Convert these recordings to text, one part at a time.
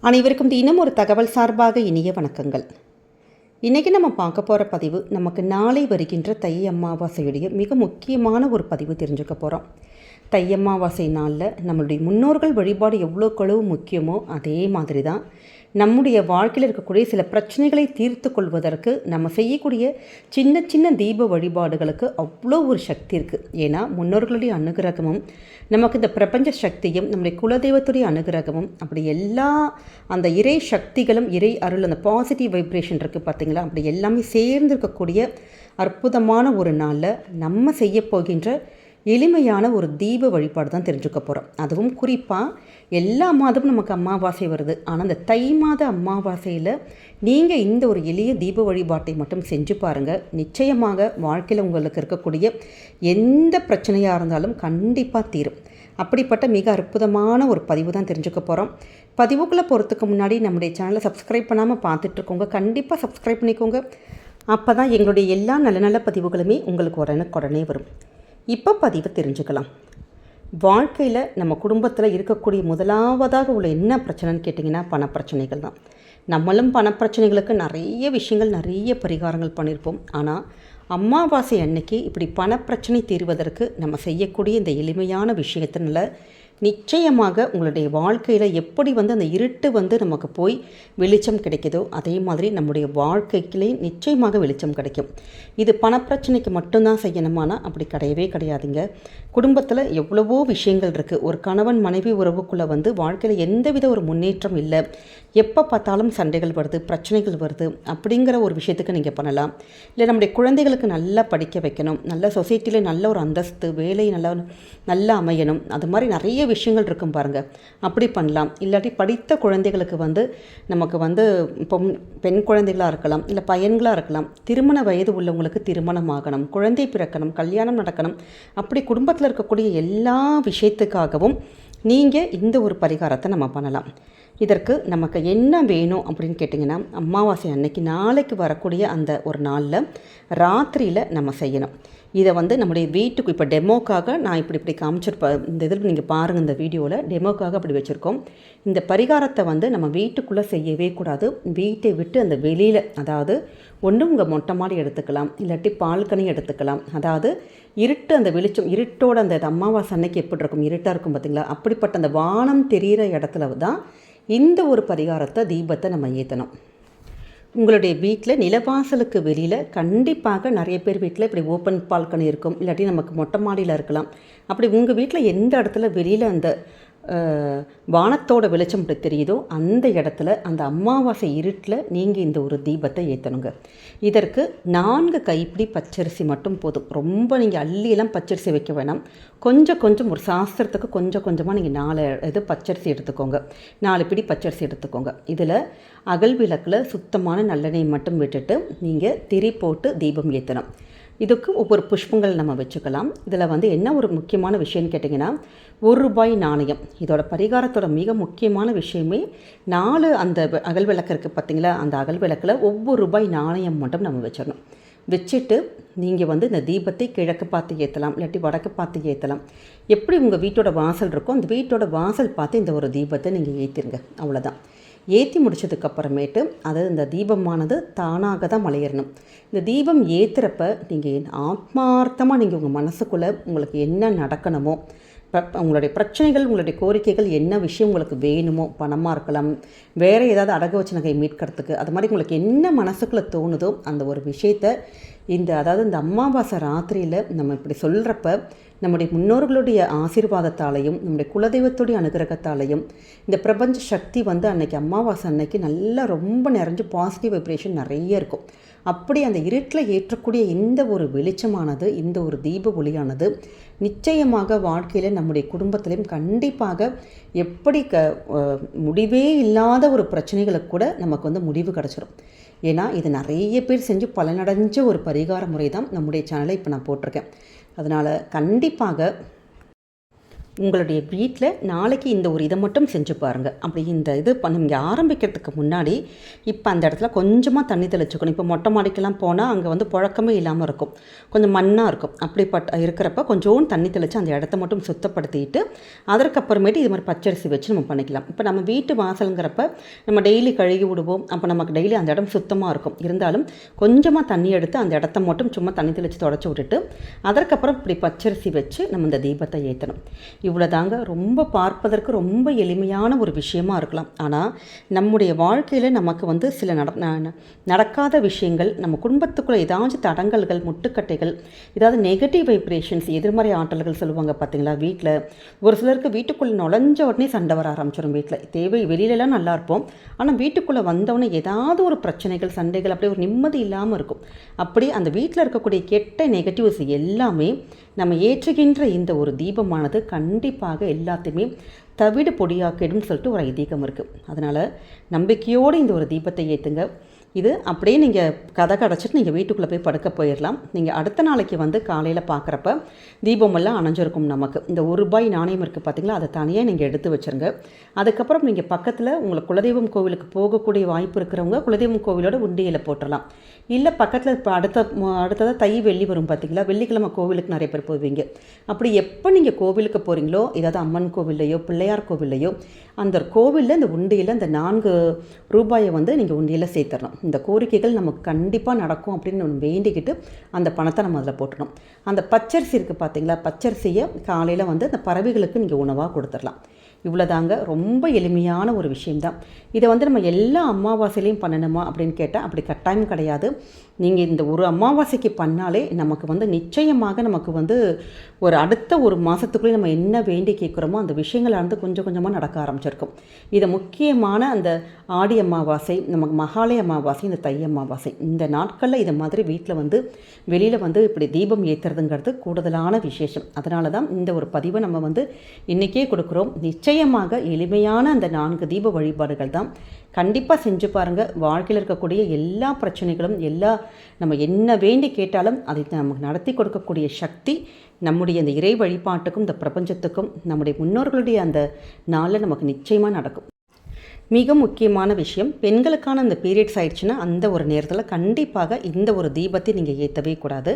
அனைவருக்கும் தினம் ஒரு தகவல் சார்பாக இனிய வணக்கங்கள். இன்றைக்கி நம்ம பார்க்க போகிற பதிவு நமக்கு நாளை வருகின்ற தை அமாவாசையுடைய மிக முக்கியமான ஒரு பதிவு தெரிஞ்சுக்க போகிறோம் தை அமாவாசை நாளில் நம்மளுடைய முன்னோர்கள் வழிபாடு எவ்வளோ கழுவு முக்கியமோ அதே மாதிரி தான் நம்முடைய வாழ்க்கையில் இருக்கக்கூடிய சில பிரச்சனைகளை தீர்த்து கொள்வதற்கு நம்ம செய்யக்கூடிய சின்ன சின்ன தீப வழிபாடுகளுக்கு அவ்வளோ ஒரு சக்தி இருக்குது ஏன்னா முன்னோர்களுடைய அனுகிரகமும் நமக்கு இந்த பிரபஞ்ச சக்தியும் நம்முடைய குலதெய்வத்துடைய அனுகிரகமும் அப்படி எல்லா அந்த இறை சக்திகளும் இறை அருள் அந்த பாசிட்டிவ் வைப்ரேஷன் இருக்குது பார்த்தீங்களா அப்படி எல்லாமே சேர்ந்து இருக்கக்கூடிய அற்புதமான ஒரு நாளில் நம்ம செய்ய போகின்ற எளிமையான ஒரு தீப வழிபாடு தான் தெரிஞ்சுக்க போகிறோம் அதுவும் குறிப்பாக எல்லா மாதமும் நமக்கு அமாவாசை வருது. ஆனால் அந்த தை மாத அமாவாசையில் நீங்கள் இந்த ஒரு எளிய தீப வழிபாட்டை மட்டும் செஞ்சு பாருங்கள் நிச்சயமாக வாழ்க்கையில் உங்களுக்கு இருக்கக்கூடிய எந்த பிரச்சனையாக இருந்தாலும் கண்டிப்பாக தீரும். அப்படிப்பட்ட மிக அற்புதமான ஒரு பதிவு தான் தெரிஞ்சுக்க போகிறோம் பதிவுக்குள்ளே போகிறதுக்கு முன்னாடி நம்முடைய சேனலை சப்ஸ்கிரைப் பண்ணாமல் பார்த்துட்ருக்கோங்க. கண்டிப்பாக சப்ஸ்கிரைப் பண்ணிக்கோங்க. அப்போ தான் எங்களுடைய எல்லா நல்ல நல்ல பதிவுகளுமே உங்களுக்கு உடனுக்குடனே வரும். இப்போ பதிவு தெரிஞ்சுக்கலாம். வாழ்க்கையில் நம்ம குடும்பத்தில் இருக்கக்கூடிய முதலாவதாக உள்ள என்ன பிரச்சனைன்னு கேட்டிங்கன்னா பணப்பிரச்சனைகள் தான். நம்மளும் பணப்பிரச்சனைகளுக்கு நிறைய விஷயங்கள் நிறைய பரிகாரங்கள் பண்ணியிருப்போம் ஆனால் அமாவாசை அன்னைக்கு இப்படி பணப்பிரச்சனை தீர்வதற்கு நம்ம செய்யக்கூடிய இந்த எளிமையான விஷயத்தினால நிச்சயமாக உங்களுடைய வாழ்க்கையில் எப்படி வந்து அந்த இருட்டு வந்து நமக்கு போய் வெளிச்சம் கிடைக்குதோ அதே மாதிரி நம்முடைய வாழ்க்கைக்கிலே நிச்சயமாக வெளிச்சம் கிடைக்கும். இது பணப்பிரச்சனைக்கு மட்டும்தான் செய்யணுமானா அப்படி கிடையவே கிடையாதுங்க. குடும்பத்தில் எவ்வளவோ விஷயங்கள் இருக்குது ஒரு கணவன் மனைவி உறவுக்குள்ளே வந்து வாழ்க்கையில் எந்தவித ஒரு முன்னேற்றம் இல்லை. எப்போ பார்த்தாலும் சண்டைகள் வருது பிரச்சனைகள் வருது அப்படிங்கிற ஒரு விஷயத்துக்கு நீங்கள் பண்ணலாம். இல்லை நம்முடைய குழந்தைகளுக்கு நல்லா படிக்க வைக்கணும். நல்ல சொசைட்டியில் நல்ல ஒரு அந்தஸ்து வேலை நல்லா நல்லா அமையணும். அது மாதிரி நிறைய விஷயங்கள் இருக்கும் பாருங்கள் அப்படி பண்ணலாம். இல்லாட்டி படித்த குழந்தைகளுக்கு வந்து நமக்கு வந்து பொம் பெண் குழந்தைகளாக இருக்கலாம் இல்லை பையன்களாக இருக்கலாம் திருமண வயது உள்ளவங்களுக்கு திருமணம் ஆகணும் குழந்தை பிறக்கணும் கல்யாணம் நடக்கணும். அப்படி குடும்பத்தில் இருக்கக்கூடிய எல்லா விஷயத்துக்காகவும் நீங்கள் இந்த ஒரு பரிகாரத்தை நம்ம பண்ணலாம். இதற்கு நமக்கு என்ன வேணும் அப்படின்னு கேட்டிங்கன்னா அமாவாசை அன்னைக்கு நாளைக்கு வரக்கூடிய அந்த ஒரு நாளில் ராத்திரியில் நம்ம செய்யணும். இதை வந்து நம்முடைய வீட்டுக்கு இப்போ டெமோக்காக நான் இப்படி இப்படி காமிச்சிருப்பேன் இந்த இதில் நீங்கள் பாருங்கள் இந்த வீடியோவில் டெமோக்காக அப்படி வச்சுருக்கோம். இந்த பரிகாரத்தை வந்து நம்ம வீட்டுக்குள்ளே செய்யவே கூடாது. வீட்டை விட்டு அந்த வெளியில் அதாவது ஒன்று உங்கள் மொட்டை மாடி எடுத்துக்கலாம் இல்லாட்டி பால்கனி எடுத்துக்கலாம். அதாவது இருட்டு அந்த வெளிச்சம் இருட்டோட அந்த அமாவாசை அன்னைக்கு எப்படி இருக்கும்? இருட்டாக இருக்கும் பார்த்தீங்களா அப்படிப்பட்ட அந்த வானம் தெரிகிற இடத்துல தான் இந்த ஒரு பரிகாரத்தை தீபத்தை நம்ம ஏற்றணும் உங்களுடைய வீட்டில் நிலவாசலுக்கு வெளியில் கண்டிப்பாக நிறைய பேர் வீட்டில் இப்படி ஓப்பன் பால்கனி இருக்கும் இல்லாட்டி நமக்கு மொட்டை மாடியில் இருக்கலாம். அப்படி உங்கள் வீட்டில் எந்த இடத்துல வெளியில் அந்த வானத்தோட வெளிச்சம் இப்படி தெரியுதோ அந்த இடத்துல அந்த அமாவாசை இருட்டில் நீங்கள் இந்த ஒரு தீபத்தை ஏற்றணுங்க இதற்கு நான்கு கைப்பிடி பச்சரிசி மட்டும் போதும். ரொம்ப நீங்கள் அள்ளியெல்லாம் பச்சரிசி வைக்க வேணாம். கொஞ்சம் கொஞ்சம் ஒரு சாஸ்திரத்துக்கு கொஞ்சம் கொஞ்சமாக நீங்கள் நாலு இது பச்சரிசி எடுத்துக்கோங்க. நாலு பிடி பச்சரிசி எடுத்துக்கோங்க. இதில் அகல் விளக்கில் சுத்தமான நல்லெண்ணெய் மட்டும் விட்டுட்டு நீங்கள் திரி போட்டு தீபம் ஏற்றணும் இதுக்கு ஒவ்வொரு புஷ்பங்கள் நம்ம வச்சுக்கலாம். இதில் வந்து என்ன ஒரு முக்கியமான விஷயம்னு கேட்டிங்கன்னா ஒரு ரூபாய் நாணயம். இதோட பரிகாரத்தோட மிக முக்கியமான விஷயமே நாலு அந்த அகல் விளக்கு இருக்குது பார்த்தீங்களா அந்த அகல் விளக்கில் ஒவ்வொரு ரூபாய் நாணயம் மட்டும் நம்ம வச்சிடணும். வச்சுட்டு நீங்கள் வந்து இந்த தீபத்தை கிழக்கு பார்த்து ஏற்றலாம் இல்லாட்டி வடக்கு பார்த்து ஏற்றலாம் எப்படி உங்கள் வீட்டோட வாசல் இருக்கோ அந்த வீட்டோட வாசல் பார்த்து இந்த ஒரு தீபத்தை நீங்கள் ஏற்றிருங்க அவ்வளோதான் ஏற்றி முடிச்சதுக்கப்புறமேட்டு அது இந்த தீபமானது தானாக தான் மலையேறணும். இந்த தீபம் ஏற்றுறப்ப நீங்கள் ஆத்மார்த்தமாக நீங்கள் உங்கள் மனசுக்குள்ளே உங்களுக்கு என்ன நடக்கணுமோ உங்களுடைய பிரச்சனைகள் உங்களுடைய கோரிக்கைகள் என்ன விஷயம் உங்களுக்கு வேணுமோ பணமாக இருக்கலாம் வேறு ஏதாவது அடகு வச்ச நகை மீட்கிறதுக்கு அது மாதிரி உங்களுக்கு என்ன மனசுக்குள்ளே தோணுதோ அந்த ஒரு விஷயத்த இந்த அதாவது இந்த அமாவாசை ராத்திரியில் நம்ம இப்படி சொல்கிறப்ப நம்முடைய முன்னோர்களுடைய ஆசீர்வாதத்தாலையும் நம்முடைய குலதெய்வத்துடைய அனுகிரகத்தாலையும் இந்த பிரபஞ்ச சக்தி வந்து அன்னைக்கு அம்மாவாசை அன்னைக்கு நல்லா ரொம்ப நிறைஞ்சு பாசிட்டிவ் வைப்ரேஷன் நிறைய இருக்கும். அப்படி அந்த இருட்டில் ஏற்றக்கூடிய இந்த ஒரு வெளிச்சமானது இந்த ஒரு தீப ஒளியானது நிச்சயமாக வாழ்க்கையில் நம்முடைய குடும்பத்திலையும் கண்டிப்பாக எப்படி க முடிவே இல்லாத ஒரு பிரச்சனைகளுக்கு கூட நமக்கு வந்து முடிவு கிடச்சிரும். ஏன்னா இது நிறைய பேர் செஞ்சு பலனடைஞ்ச ஒரு பரிகார முறை தான் நம்முடைய சேனலை இப்போ நான் போட்டிருக்கேன். அதனால் கண்டிப்பாக உங்களுடைய வீட்டில் நாளைக்கு இந்த ஒரு இதை மட்டும் செஞ்சு பாருங்கள் அப்படி இந்த இது பண்ண நீங்கள் ஆரம்பிக்கிறதுக்கு முன்னாடி இப்போ அந்த இடத்துல கொஞ்சமாக தண்ணி தெளிச்சுக்கணும். இப்போ மொட்டை மாடிக்கெல்லாம் போனால் அங்கே வந்து புழக்கமே இல்லாமல் இருக்கும். கொஞ்சம் மண்ணாக இருக்கும். அப்படிப்பட்ட இருக்கிறப்ப கொஞ்சோண்டு தண்ணி தெளித்து அந்த இடத்த மட்டும் சுத்தப்படுத்திட்டு அதற்கப்புறமேட்டு இது மாதிரி பச்சரிசி வச்சு நம்ம பண்ணிக்கலாம். இப்போ நம்ம வீட்டு வாசலுங்கிறப்ப நம்ம டெய்லி கழுகி விடுவோம். அப்போ நமக்கு டெய்லி அந்த இடம் சுத்தமாக இருக்கும். இருந்தாலும் கொஞ்சமாக தண்ணி எடுத்து அந்த இடத்த மட்டும் சும்மா தண்ணி தெளித்து தொடச்சி விட்டுட்டு அதற்கப்புறம் இப்படி பச்சரிசி வச்சு நம்ம இந்த தீபத்தை ஏற்றணும் இவ்வளோதாங்க ரொம்ப பார்ப்பதற்கு ரொம்ப எளிமையான ஒரு விஷயமா இருக்கலாம். ஆனால் நம்முடைய வாழ்க்கையில் நமக்கு வந்து சில நட ந- நடக்காத விஷயங்கள் நம்ம குடும்பத்துக்குள்ளே ஏதாச்சும் தடங்கல்கள் முட்டுக்கட்டைகள் ஏதாவது நெகட்டிவ் வைப்ரேஷன்ஸ் எதிர்மறை ஆற்றல்கள் சொல்லுவாங்க பார்த்தீங்களா வீட்டில் ஒரு சிலருக்கு வீட்டுக்குள்ளே நுழைஞ்ச உடனே சண்டை வர ஆரம்பிச்சிடும் வீட்டில் தேவை வெளியிலலாம் நல்லா இருப்போம். ஆனால் வீட்டுக்குள்ளே வந்தவொடனே ஏதாவது ஒரு பிரச்சனைகள் சண்டைகள் அப்படியே ஒரு நிம்மதி இல்லாமல் இருக்கும். அப்படி அந்த வீட்டில் இருக்கக்கூடிய கெட்ட நெகட்டிவ்ஸ் எல்லாமே நம்ம ஏற்றுகின்ற இந்த ஒரு தீபமானது கண்டிப்பாக எல்லாத்தையுமே தவிடு பொடியாக்கிடும் சொல்லிட்டு ஒரு ஐதீகம் இருக்குது அதனால் நம்பிக்கையோடு இந்த ஒரு தீபத்தை ஏற்றுங்க இது அப்படியே நீங்கள் கதை கடைச்சிட்டு நீங்கள் வீட்டுக்குள்ளே போய் படுக்க போயிடலாம் நீங்கள் அடுத்த நாளைக்கு வந்து காலையில் பார்க்குறப்ப தீபமெல்லாம் அணைஞ்சிருக்கும் நமக்கு. இந்த ஒரு ரூபாய் நாணயம் இருக்குது பார்த்தீங்களா அதை தனியாக நீங்கள் எடுத்து வச்சுருங்க. அதுக்கப்புறம் நீங்கள் பக்கத்தில் உங்களுக்கு குலதெய்வம் கோவிலுக்கு போகக்கூடிய வாய்ப்பு இருக்கிறவங்க குலதெய்வம் கோவிலோட உண்டியலை போட்டுடலாம் இல்லை பக்கத்தில் இப்போ அடுத்த அடுத்ததாக தை வெள்ளி வரும் பார்த்தீங்களா வெள்ளிக்கிழமை கோவிலுக்கு நிறைய பேர் போவீங்க. அப்படி எப்போ நீங்கள் கோவிலுக்கு போகிறீங்களோ ஏதாவது அம்மன் கோவில்லையோ பிள்ளையார் கோவில்லையோ அந்த கோவிலில் இந்த உண்டியில் அந்த நான்கு ரூபாயை வந்து நீங்கள் உண்டியில் சேர்த்துடணும் இந்த கோரிக்கைகள் நமக்கு கண்டிப்பாக நடக்கும் அப்படின்னு ஒன்று வேண்டிக்கிட்டு அந்த பணத்தை நம்ம அதில் போட்டுடணும் அந்த பச்சரிசி இருக்குது பார்த்தீங்களா பச்சரிசியை காலையில் வந்து அந்த பறவைகளுக்கு நீங்கள் உணவாக கொடுத்துடலாம். இவ்வளோதாங்க ரொம்ப எளிமையான ஒரு விஷயம்தான். இதை வந்து நம்ம எல்லா அமாவாசையிலையும் பண்ணணுமா அப்படின்னு கேட்டால் அப்படி கட்டாயம் கிடையாது. நீங்கள் இந்த ஒரு அமாவாசைக்கு பண்ணாலே நமக்கு வந்து நிச்சயமாக நமக்கு வந்து ஒரு அடுத்த ஒரு மாதத்துக்குள்ளே நம்ம என்ன வேண்டி கேட்குறோமோ அந்த விஷயங்களானது வந்து கொஞ்சம் கொஞ்சமாக நடக்க ஆரம்பிச்சிருக்கும். இதை முக்கியமான அந்த ஆடி அமாவாசை நமக்கு மகாலய அமாவாசை இந்த தை அமாவாசை இந்த நாட்களில் இதை மாதிரி வீட்டில் வந்து வெளியில் வந்து இப்படி தீபம் ஏற்றுறதுங்கிறது கூடுதலான விசேஷம். அதனால தான் இந்த ஒரு பதிவை நம்ம வந்து இன்றைக்கே கொடுக்குறோம். நிச்சயமாக எளிமையான அந்த நான்கு தீப வழிபாடுகள் தான் கண்டிப்பாக செஞ்சு பாருங்கள் வாழ்க்கையில் இருக்கக்கூடிய எல்லா பிரச்சனைகளும் எல்லா நம்ம என்ன வேண்டி கேட்டாலும் அதை நமக்கு நடத்தி கொடுக்கக்கூடிய சக்தி நம்முடைய அந்த இறை வழிபாட்டுக்கும் இந்த பிரபஞ்சத்துக்கும் நம்முடைய முன்னோர்களுடைய அந்த நாளில் நமக்கு நிச்சயமாக நடக்கும். மிக முக்கியமான விஷயம் பெண்களுக்கான அந்த பீரியட்ஸ் ஆயிடுச்சுன்னா அந்த ஒரு நேரத்தில் கண்டிப்பாக இந்த ஒரு தீபத்தை நீங்கள் ஏற்றவே கூடாது.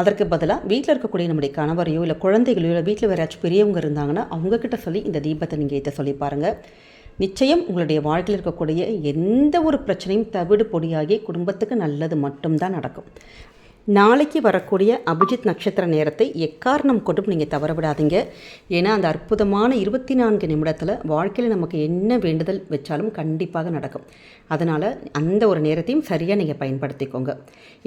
அதற்கு பதிலாக வீட்டில் இருக்கக்கூடிய நம்முடைய கணவரையோ இல்லை குழந்தைகளையோ இல்லை வீட்டில் வேறு யாராச்சும் பெரியவங்க இருந்தாங்கன்னா அவங்கக்கிட்ட சொல்லி இந்த தீபத்தை நீங்கள் ஏற்ற சொல்லி பாருங்கள் நிச்சயம் உங்களுடைய வாழ்க்கையில் இருக்கக்கூடிய எந்த ஒரு பிரச்சனையும் தவிடு பொடியாகி குடும்பத்துக்கு நல்லது மட்டும்தான் நடக்கும். நாளைக்கு வரக்கூடிய அபிஜித் நட்சத்திர நேரத்தை எக்காரணம் கொண்டும் நீங்கள் தவற விடாதீங்க ஏன்னா அந்த அற்புதமான இருபத்தி நான்கு நிமிடத்தில் வாழ்க்கையில் நமக்கு என்ன வேண்டுதல் வச்சாலும் கண்டிப்பாக நடக்கும். அதனால் அந்த ஒரு நேரத்தையும் சரியாக நீங்கள் பயன்படுத்திக்கோங்க.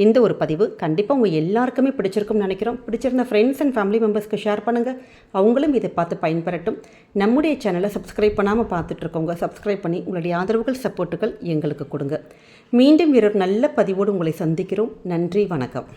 இந்த ஒரு பதிவு கண்டிப்பாக உங்கள் எல்லாருக்குமே பிடிச்சிருக்கும்னு நினைக்கிறோம். பிடிச்சிருந்த ஃப்ரெண்ட்ஸ் அண்ட் ஃபேமிலி மெம்பர்ஸ்க்கு ஷேர் பண்ணுங்கள் அவங்களும் இதை பார்த்து பயன்பெறட்டும். நம்முடைய சேனலை சப்ஸ்கிரைப் பண்ணாமல் பார்த்துட்ருக்கோங்க சப்ஸ்கிரைப் பண்ணி உங்களுடைய ஆதரவுகள் சப்போர்ட்டுகள் எங்களுக்கு கொடுங்க. மீண்டும் வேறொரு நல்ல பதிவோடு உங்களை சந்திக்கிறோம். நன்றி வணக்கம்.